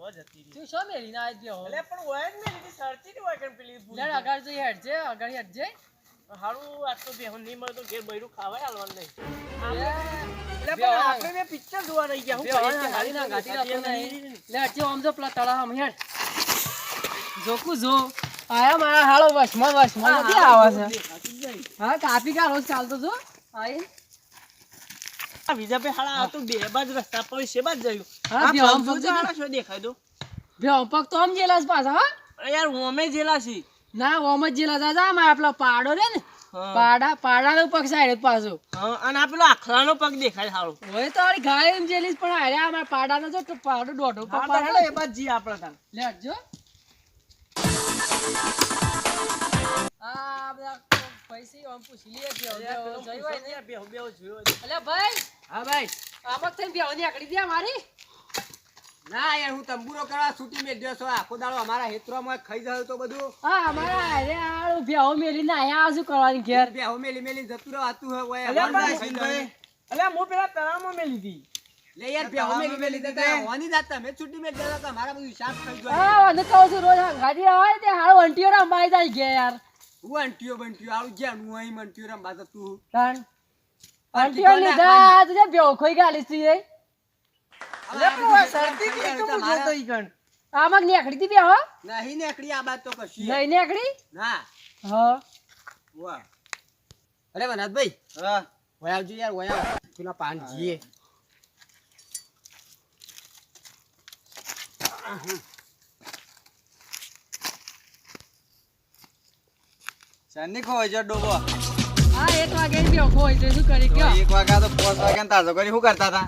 તો જતી રહી તું શું એટલે પણ હોય જ ને લીધી સરતી ની હોય કે પેલી ભૂલી આગળ જઈ હેડ છે આગળ હેડ છે હારું આજ તો બેહું નહીં મળે તો ઘેર બૈરું ખાવાય હાલવાનું નહીં. એટલે પણ આપણે બે પિક્ચર જોવા રહી ગયા. હું બે કરીએ હોય છીએ? ગાડી ના ગાતી રાખતો નહીં. લે હેડ આમ જો પેલા તળાવ હેડ. જોકું જો. આયા મારા હાળો વશમાં વશમાં નથી આવે છે. દેખાતું હા કાપી કા રોજ ચાલતો છો આઈ. વિજાભાઈ હાડા આ તો બે બાજ રસ્તા પર છે બાજ જયું હા, આ પગ પગ જો દેખાય દો. બે પગ તો આમ જેલા પાછા હા? યાર ઓમે જેલા છી. ના ઓમ જ જેલા દાદા મારા પેલો પાડો રે ને. પાડા પાડાનો પગ સાઈડ પાછો. હા, અને આ પેલો આખલાનો પગ દેખાય સારો. હવે તો આરી ગાય એમ જેલી પણ અરે અમારા પાડાનો જો પાડો દોઢો પગ પાડો. એ બાજ જઈએ આપણે તાન. લે આ બધા પૈસી આમ પૂછી લે કે જઈ હોય ને. બે બેહો જોયો એટલે ભાઈ હા ભાઈ. આમાં થઈને બેહોની આકડી દે મારી ના યાર હું તંબુરો કરવા છૂટી મેલ્યો છો આખો દાડો અમારા હેતરોમાં ખાઈ જાય તો બધું. હા અમારા અરે આળો ભેહો મેલી ના આયા આજુ કરવાની ઘેર? ભેહો મેલી મેલી જતું રહેવાતું હોય અલે હું પેલા તળાવમાં મેલી હતી. લે યાર ભેહો મેલી મેલી જતા. હોવાની જાતા તમે છૂટી મેલી દેતા તો મારા બધું હિસાબ થઈ જાય. હા વાંધો કહું છું રોજ ગાડી આવે તે હારો વંટીઓ રંબાઈ જાય ઘેર યાર. હું અંટીઓ બંટીઓ આવું જ્યાં હું અહીં મંટીઓ રમવા જતું. તાણ. આ વંટીઓ લીધા તું ભેહો ખોઈ ગાલી તું હું. આમાં નીકળી તી બેહો નહીં નીકળી આ બાદ તો કશી. નહીં નીકળી? ના. હા. વાહ. અરે વનાથભાઈ હા વયા આવજો યાર વયા આવ. પેલા પાન જીએ. ચાંદની ખોવાય છે ડોબો. હા એક વાગે બેહો ખોઈ તો શું કરી કયો? એક વાગ્યા તો પાંચ વાગ્યા તાજો કરી શું કરતા હતા?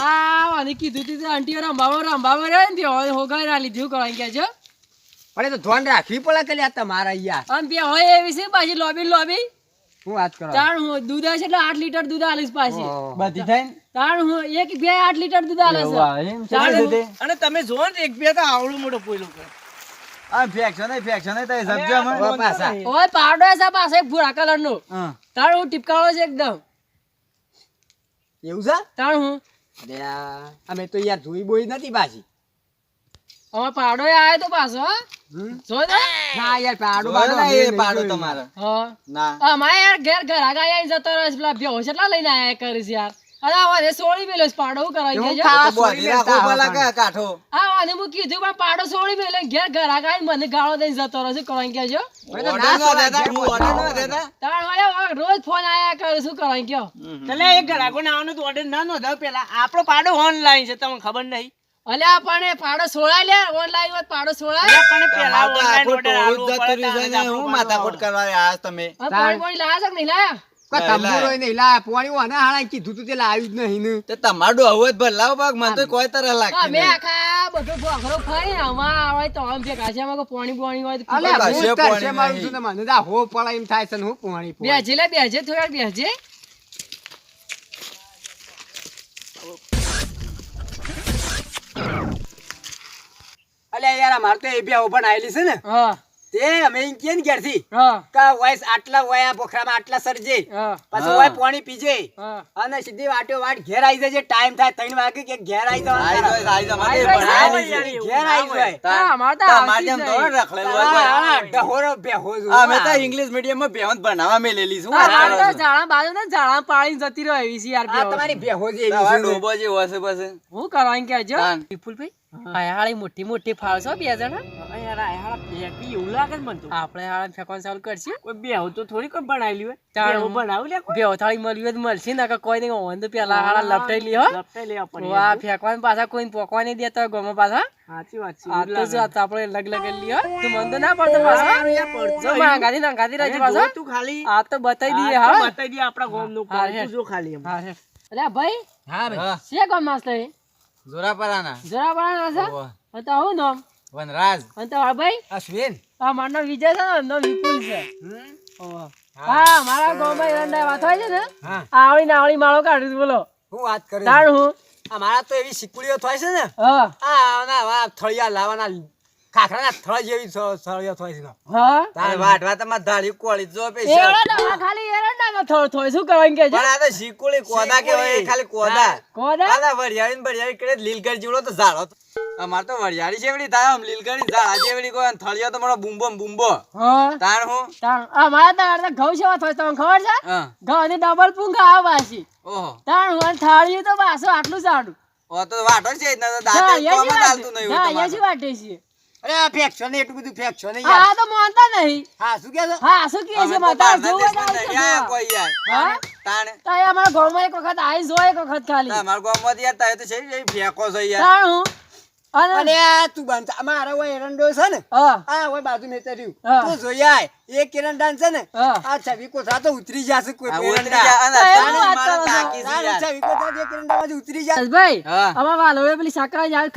આ કીધું તું તે આંટીઓ રંબાવો રંબાવો રે ને બેહો હોગાઈ ના લીધું કરવાની કે છે. પણ એ તો ધ્યાન રાખવી પડે કે લ્યા તમારા યાર આમ બે હોય એવી છે પાછી લોબી લોબી. હું વાત કરો? તાણ હું દૂધ છે એટલે આઠ લીટર દૂધ આલીશ પાછી. બધી થઈને તાણ હું એક બે આઠ લીટર દૂધ આલે છે. અને તમે ને એક બે તો આવડો મોટો પોયલો કરે. આ ફેક્શન ફેક્શન નહીં સમજો અમે હવે પાછા. ઓય પાવડો છે પાસે ભૂરા કલર નો. તાણ હું ટીપકાળો છે એકદમ. એવું છે? તાણ હું. અમે તો યાર જોઈ બોઈ નથી પાછી. અમાર પાડો આવ્યો તો પાછો જો ના યાર પાડો એ પાડો જોયું. હા. ના. અમારે યાર ઘેર ઘર આગા જતો રહે છે પેલા બેહો એટલા લઈને આયા કરીશ યાર. અરે આ સોળી મેલ્યો પાડો હું દેજો. ખાવા તો બોધી રાખો કાઠો. આ હું કીધું પણ પાડો સોળી મેલ્યો ઘેર ઘર આગળ મને ગાળો દઈને જતો રહે છે કરવાની કેજો ઓર્ડર ના તાણ વાળા રોજ ફોન આયા કરે શું એટલે એ તો પેલા. આપણો પાડો ઓનલાઈન છે તમને ખબર નહીં. અલ્યા પણ પાડો સોળા લે ઓનલાઈન વાત પાડો સોળા અલ્યા પણ પેલા ઓનલાઈન ઓર્ડર આલો આપણો હું માથાકૂટ કરવા આયા તમે? કોઈ પાણી પાણી લાયા છે કે નહીં લાય, તંબુરો નહીં લાયા પોણી વાને હાણા કીધું તું તે લાવ્યું જ નહીં ને. તે તમારું આવું જ ભલાવ ભાગ મને તો કોઈ તરહ લાગતી અમે આખા બધો ભોખરો ફરી આમાં આવે તો આમ ભેગા છે આમાં કોઈ પાણી પાણી હોય તો અલ્યા, કશે હું તરસે પોણી મારું છું ને મને તો હો પડાય એમ થાય છે ને હું પોણી પોણી. બેજે લે બેજે થોડા બેજે અલ્યા યાર અમારે તો એ બે ઊભા આયેલી છે ને. હા. તે અમે કહીએ ને ઘેરથી. હા. કે આટલા વયા પોખરામાં આટલા સરજે. પછી પાછું પાણી પીજે. અને સીધી વાટો વાટ ઘેર આવી જજે. ટાઈમ થાય ત્રણ વાગે કે ઘેર આવી જવાનું. જાય, આઈ જાય, આવી જાય, ઘેર આવી જાય તા અમારે તા માધ્યમ તો જ. રખડેલું હોય. ડહોરો બેહો જો. અમે તો ઇંગ્લિશ મીડિયમમાં ભણાવવા મેલેલી મે લેલી છું. અમારે તો જાણા બાજુ. ને જાણા પાણી જતી રહે એવી છે યાર આ તમારી બેહો જે એવી છે. ડોબો જે હોય છે બસ હું કરવાની કેજો વિપુલ ભાઈ હા હાળી મોટી મોટી ફાળશો બે જણા? આ એવું લાગે મને તો. આપણે હાળા ફેંકવાનું ચાલુ કરશું. કોઈ બેહો તો થોડી કોઈ બનાવેલી હોય. તાણ. બેહો બનાવું લે બે થાળી મળી તો મળશે ને કોઈ નહીં ઓન તો પેલા હાળા લપટાઈ લી લપટાઈ લેવા પડે વાહ યાર. પાછા કોઈ પોકવા નહીં દેતા ગોમાં પાછા. સાચી વાત છે. આ તો જો આપણે લગ લગ લ્યો તું મન તો ના પડતો પાછા. જો પાછા. તું ખાલી. આ તો બતાઈ દઈએ હા. બતાઈ દઈએ આપણા જો ખાલી હા ભાઈ હા ભાઈ. છે કોણ માસ્ટર એ જોરાપરાના. ના છે તો આવું નામ વનરાજ. અને તો ભાઈ? અશ્વિન આ મારનો વિજય છે ને એમનો વિપુલ છે. હા. મારા ગામમાં એરંડા વાત હોય છે ને હા. આવળી ને આવળી માળો કાઢી બોલો. હું વાત કરું તાણ હું. અમારા તો એવી શીકુડીઓ થાય છે ને. હા. આ ના થળિયા લાવવાના ખાખરાના થળ જેવી સળિયો થાય છે હા? તારે વાટવા તમારે ધારી કોળી જો પે એ એવડા નાના ખાલી એરંડાનો થોય શું કરવાનું કે પણ આ તો શીકુલી કોદા કેવાય એ ખાલી કોદા. કોદા? આલા વરિયાળી ને બરિયાળી કરે લીલગર જેવડો તો ઝાડો અમાર તો વરિયાળી જેવડી થાય આમ લીલગરી ઝાડા જેવડી કોઈ થળિયો તો મારો બુંબો ને બુંબો. હા. તાણ હું? તાર અમારા તાર તો ઘઉં સેવા થોય તમને ખબર છે? હા. ઘઉં ની ડબલ પૂંખા આવે પાછી ઓહો. તાણ હું થાળીયું તો પાછું આટલું સારું. ઓ તો વાટો છે ને તો તો ચાલતું નહીં હોય તમારે. વાટે છે અરે આ ફેંકશો ને એટલું બધું ફેંકશો ને યાર. હા તો માનતા નહીં. હા શું કે છો? હા શું કહે છે? માતા જોવે આવશે કોઈ યાર. હા? તાણે. તાય અમાર ગામમાં એક વખત આઈ જો એક વખત ખાલી. અમાર ગામમાં યાર તાય તો છે એ ફેંકો છે યાર. તાણ હું? અને? તું બાંધતા અમારા હોય એરંડો છે ને હા. આ હોય બાજુ મેં તર્યું. તું જોઈ આય. એક એરંડા છે ને હા. આ છવી કોથળા તો ઉતરી જશે કોઈ એરંડા. ઉતરી જા, અને તો એવું તાણે વાત મારે કરો છો. તાકી છે તારે યાર. છવી કોથળા એક એરંડામાંથી ઉતરી જશે ભાઈ હા. અમારા વાલોડે પેલી સાકરા યાર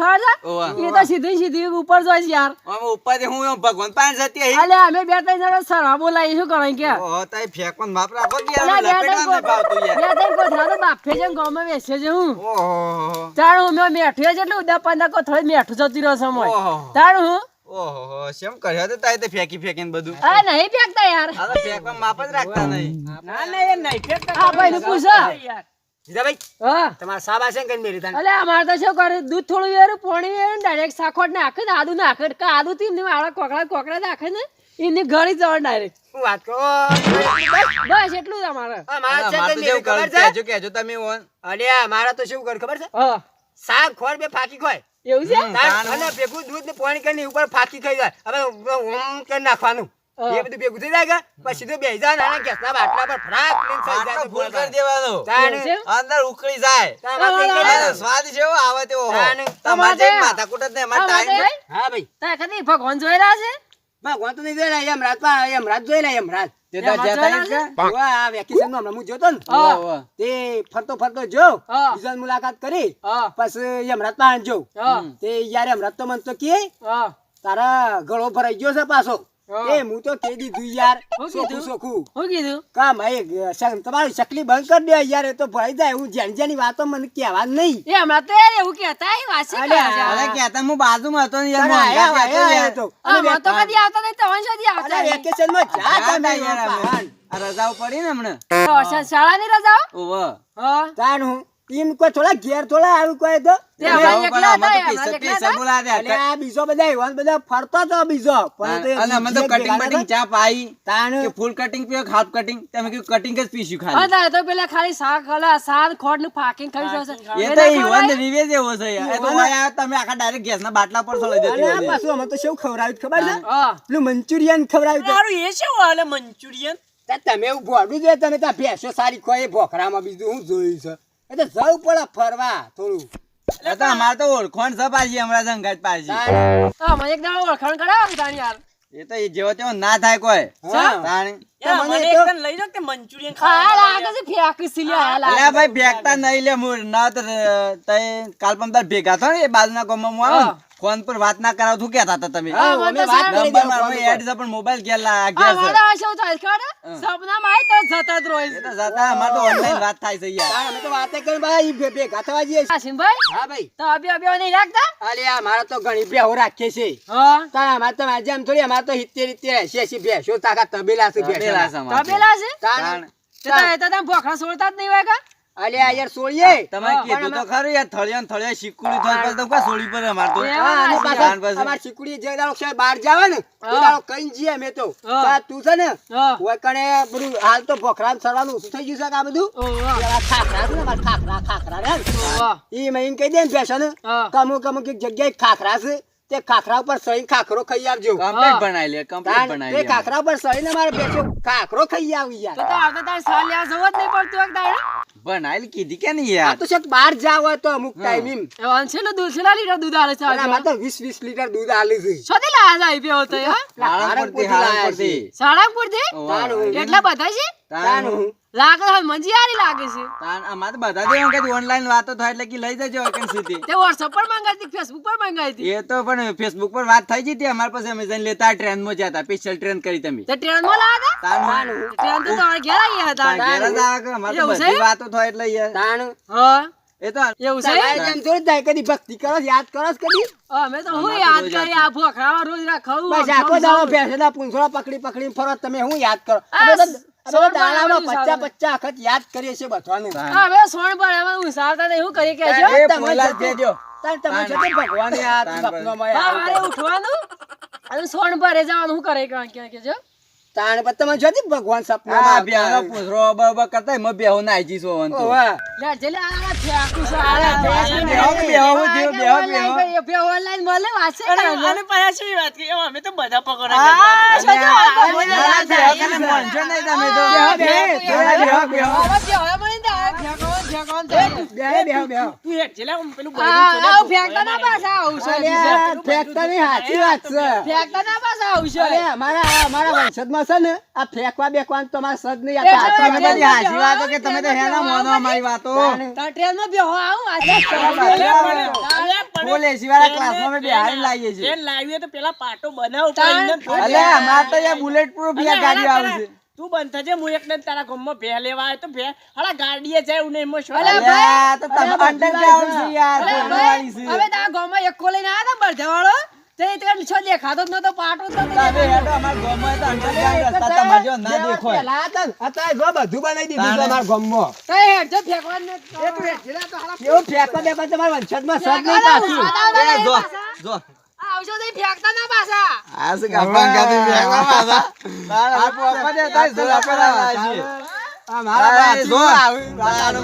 ઓવા. એ તો સીધી સીધી ઉપર જોઈ છે યાર આમ ઉપરથી હું ભગવાન પાસે જતી હઈ. અલે અમે બે ત્રણ જણા સરવા બોલાવી શું કરે કે ઓ તઈ ફેકન માપ રાખો કે લપેટવા નથી ભાવતું યાર. બે ત્રણ કોથળા તો બાફે છે ને ગામમાં વેચે છે હું ઓહો, તાણ હું મેં મેઠું છે ઉદા પાંદા કો થોડી મેઠું જતી રહ્યો સમય ઓહો. તાણ હું ઓહો, શેમ કર્યો? તો તાય તે ફેંકી ફેંકીને બધું. આ નહીં ફેંકતા યાર. આ તો ફેંકવા માપ જ રાખતા નહીં. ના ના એ નહીં ફેંકતા. હા ભાઈ નું પૂછો જીજાભાઈ હા. તમારા સાબા છે કઈ મેરી તાન અલે અમારે તો શું કરે દૂધ થોડું વેરું પાણી વેરું ડાયરેક્ટ સાખોટ નાખે ને આદુ નાખે. કે આદુ થી ને કોકડા કોકડા નાખે ને એની ઘડી જવા ડાયરેક્ટ હું વાત કરો? બસ એટલું જ અમારે. અમારા છે કઈ મેરી ખબર છે? કહેજો, કહેજો તમે ઓન. મારા તો શું કર ખબર છે? હા. ખોર બે ફાકી ખોય. એવું છે. અને ભેગું દૂધ ને પાણી કરીને ઉપર ફાકી થઈ જાય. હવે ઓમ કરી નાખવાનું. એ બધું ભેગું થઈ જાય પછી તો બેસી જાય નાના ગેસ ના બાટલા પર થઈ જાય ફૂલ બોલ કરી દેવાનો. અંદર ઉકળી જાય. સ્વાદ જેવો આવે તેવો તમારે માથા કુટ જ નહીં, અમારે અમારે ટાઈમ હા ભાઈ. તારે કદી ભગવાન જોઈ રહ્યા છે? ભગવાન તો નહીં જોઈ રહ્યા જોઈ રહ્યા યમરાજ તે તો જતા છે? કે? વેકેશનમાં હમણાં હું જોતો ને. તે ફરતો ફરતો જો. બીજા મુલાકાત કરી પછી યમરાજ પાસે જો તે યાર યમરાજ તો મન તો કે તારા ગળો ભરાઈ ગયો છે પાછો. એ હું તો કહી દીધું યાર સોખું કીધું? સોખું હું કીધું? કા ભાઈ તમારી ચકલી બંધ કરી દે યાર એ તો ભરાઈ જાય હું જેન જેની વાતો મને કહેવા નહીં. એ હમણાં તો એવું કહેતા એ વાસી અરે કહેતા હું બાજુમાં હતો ને યાર, હું આયા હતો આયા તો. કદી આવતા નહીં તમને શોધી આવતા અલા, નહીં. વેકેશનમાં જા તમે યાર આ રજાઓ પડી ને હમણાં? શાળાની રજાઓ? ઓવા. હા. તાન હું. એમ કોઈ થોડા ઘેર થોડા આવ્યું કોઈ તો તે અમારે રજાઓ એકલા પણ હતા, આમાં તો અમારે પૈસા- એકલા પૈસા હતા. બોલાવે છે. અને આ બીજો બધા એવાને બધા ફરતો તો બીજો પણ એ તો અને અમે તો કટિંગ બટિંગ ચા પાઈ તાન ફૂલ કટિંગ પીવો હાફ કટિંગ તમે કીધું કટિંગ જ પીશું ખાલી તારે તો પેલા ખાલી શાક અલા, શાક ખોટનું ફાકીને ખાઈ જશે. એ તો ઈવન રિવેજ એવો છે યાર. એ તો આયા તમે આખા ડાયરેક્ટ ગેસના બાટલા પર સળી દેતી અને. પાછું અમે તો શું ખવડાવ્યું ખબર છે હા. પેલું મંચુરિયન. તારું એ શું હાલે મંચુરિયન તમે એવું ભોળું જોઈએ તમે ત્યાં ભેંસો સારી ખોય ભોખરામાં બીજું હું જોયું છે એ તો જવું પડે ફરવા થોડું. એ તો અમારે તો ઓળખોણ છે પાછી હમણાં સંગાત પાછી. હા, મને એક દાડો ઓળખાણ કરાવો તાણ યાર. એ તો એ જેવો તેવો ના થાય કોઈ. લઈ કે મંચુરિયન ખાવા ભાઈ ભેગતા નહીં લે મૂળ ના તો તઈ કાલ પમદાર ભેગા થો ને એ બાજુના ગામમાં હું આવું ફોન પર વાત ના કરાવ તું કહેતા હતા તમે અમે તો વાત નંબર મારો એડ છે પણ મોબાઈલ ઘેર લા- હા, છે મારે આ શું થાય ખબર? સપનામાં આય તો જતા જ એ છે. જતા અમારે તો ઓનલાઈન વાત થાય છે યાર અમે તો વાતે કર ભાઈ ભે- ભેગા થવા જઈએ. કાશીમભાઈ, હા ભાઈ તો અબે અબે નહીં રાખતા? અલ્યા મારા તો ઘણી ભેહો રાખે છે હા. તારા અમારે તો આજે આમ થોડી અમાર તો સિત્તેર સિત્તેર એસી એસી ભેંસો તાકા તબેલા છે તબેલા છે ભેંસોના. અમારે. તબેલા છે? તાન. તાણ. તે તો તો તમે ભોખરા છોડતા જ નહીં હોય કાં? અલ્યા યાર સોળીએ તમે કીધું તો ખરું યાર થળિયા થળિયા શીકુડી થાય તો કા સોળી પર અમાર તો અને પાછા અમાર શીકુડી જે દાડો છે બહાર જાવે ને તો. દાડો કઈ જીએ મે તો. તું છે ને ઓય કણે બધું હાલ તો ભોખરા સરવાનું ઓછું થઈ ગયું છે કે આ બધું. ખાખરા છે ને અમારા ખાખરા ખાખરા રે. ઈ મેં કહી દે ને ભેંસોને હા. કે અમુક અમુક એક જગ્યાએ ખાખરા છે તે ખાખરા ઉપર સળી ખાખરો ખાઈ આવજો કમ્પ્લીટ બનાવી લે કમ્પ્લીટ બનાવી તે લે ખાખરા ઉપર સળીને મારે ભેંસો ખાખરો ખાઈ આવી યાર તો આગળ તાર સાલ લેવા જવું જ નહીં પડતું એક દાડે. બનાવી કીધી કે નહીં આ યાર તો શેક બહાર જાવ તો અમુક ટાઈમ એમ. એ ને દૂધ છેલ્લા લીટર દૂધ આલે છે આ તો વીસ વીસ લીટર દૂધ આલે છે. શોધી લાયા છે આઈ પીવો તો, હા? સાળંગપુરથી સાળંગપુરથી એટલા બધા છે? તાન. તાન. હું. હું. લાગે છે મંજી લાગે છે. તાન અમારે બધા દેવા કે ઓનલાઈન વાતો થાય એટલે કે લઈ જજો વેકેન્સી તે વોટ્સઅપ પર મંગાવી હતી પર મંગાવી એ તો પણ ફેસબુક પર વાત થઈ જતી અમારે પાસે અમે જઈને લેતા ટ્રેનમાં જતા સ્પેશિયલ ટ્રેન કરી તમે. તે ટ્રેનમાં લાયા તાન. ટ્રેન તો તમારે ઘેર આવી હતા ઘેર જ આવે કે અમારે તો એવું છે? બધી વાતો થાય એટલે યાર. તાણ હા. એ તો એવું છે? તમારે જેમ થોડું કદી ભક્તિ કરો યાદ કરો કદી? અમે તો હું યાદ કરી આ ભોખરાવા રોજ રાખવું બસ આખો દાડો ભેંસોના પૂંછડા પકડી પકડીને ફરો તમે હું યાદ કરો? દાડામાં વખત યાદ કરીએ છીએ બધાને હવે સોણ પર અમે ઉસાવતા તો એવું કરી કે જો એ તમે દેજો. તમે છે તે ભગવાને તાન પર. સપનામાં હા, આવું મારે કર્યું. ઉઠવાનું અને સોણ ભરે જવાનું શું કરે કે કે- કે જો તાણ પર તમે જો તે ભગવાન સપના બેહનો. પૂંછડો બરાબર કરતા એમાં બેહો નાઈ જઈશું હવે તો. લે જલે આ ફેંકું છું, આ. બેહો, બેહો, હું કે બેહો, online બેહો. કરી, બે online મળે, વાંચે અને પાછા વાત? એમાં અમે તો બધા પકડો જતા અરે, બધા બધા અરે, માનશો નહીં તમે તો. બેહો, બેહો, બેહો, બેહો, બેહો. ફેંકવાનું. બેહો, બેહો, બેહો. તું હેઠ જેલા પેલું આ, છે ને, ફેંકતા ના પાછા આવું છે. ફેંકતા નહીં, સાચી વાત છે. ફેંકતા ના પાછા આવું છે. અરે અમારા અમારા વંશજમાં છે ને આ ફેંકવા બેકવાનું તો સદ નહીં એટલે આપતા બધી હાચી વાતો કે તમે તો હેના મોનો અમારી વાતો. તાર ટ્રેનમાં બેહો આવું, આજે અલ્યા પણ- તાર- અલ્યા પણ ફૂલ એસી વાળા ટ્રેન- ક્લાસમાં અમે બેહાડીને લાવીએ છીએ. ટ્રેન લાવીએ તો પેલા પાટો બનાવ અલે અમાર તો યાર બુલેટ પ્રૂફ યાર ગાડીઓ આવે છે. તું બંધ થજે હું એકને તારા ગામમાં ભે લેવા આવ્યો તો ભે હાલા ગાડીએ જાય નહીં એમાં શું ભાઈ, તો તમે છે યાર છે. હવે તારા ગામમાં એકો લઈને આવ્યા તા બળધેવાળો, તે તે છો દેખાતો જ નતો, પાટો જ તમે હેડો, અમાર ગામમાં તો underground રસ્તા તમારા જેવા ના દેખાય. પેલા હતા અત્યારે જો બધું બનાવી દીધું છે તાણે. અમારા ગામમાં. તો એ હેડ જો ફેંકવા જ નથી. એવું ફેંકવા બેકવા વંશજમાં સદ નહીં પાછું. જો, જો. આ આવજો તો ફેંકતા ના પાછા. આ શું ગાભણ ગાભી ફેંકવા પાછા? આ પપ્પા ને તાઈ જોડા પડાવવા છીએ. આ મારા બાજુ જો. આવી- બાજુ.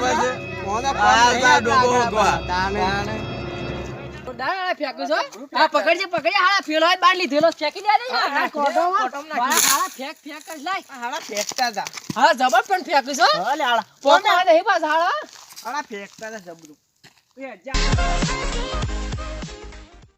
મોનો આ ફોન નહીં જા ડોબો ઉગવા. તાણે. દાડા ફેંકું છો. આ પકડજે, પકડજે. હાળા ફેલો હોય બાર લીધેલો ફેંકી દે આ કોડો હાળા ફેંક, ફેંક જ લાય. હાળા ફેંકતા હતા હા, જબર પણ ફેંકું છો. હાલે હાલા પોતા નહીં પાછા હાળા હાળા ફેંકતા હતા જબરું એ જા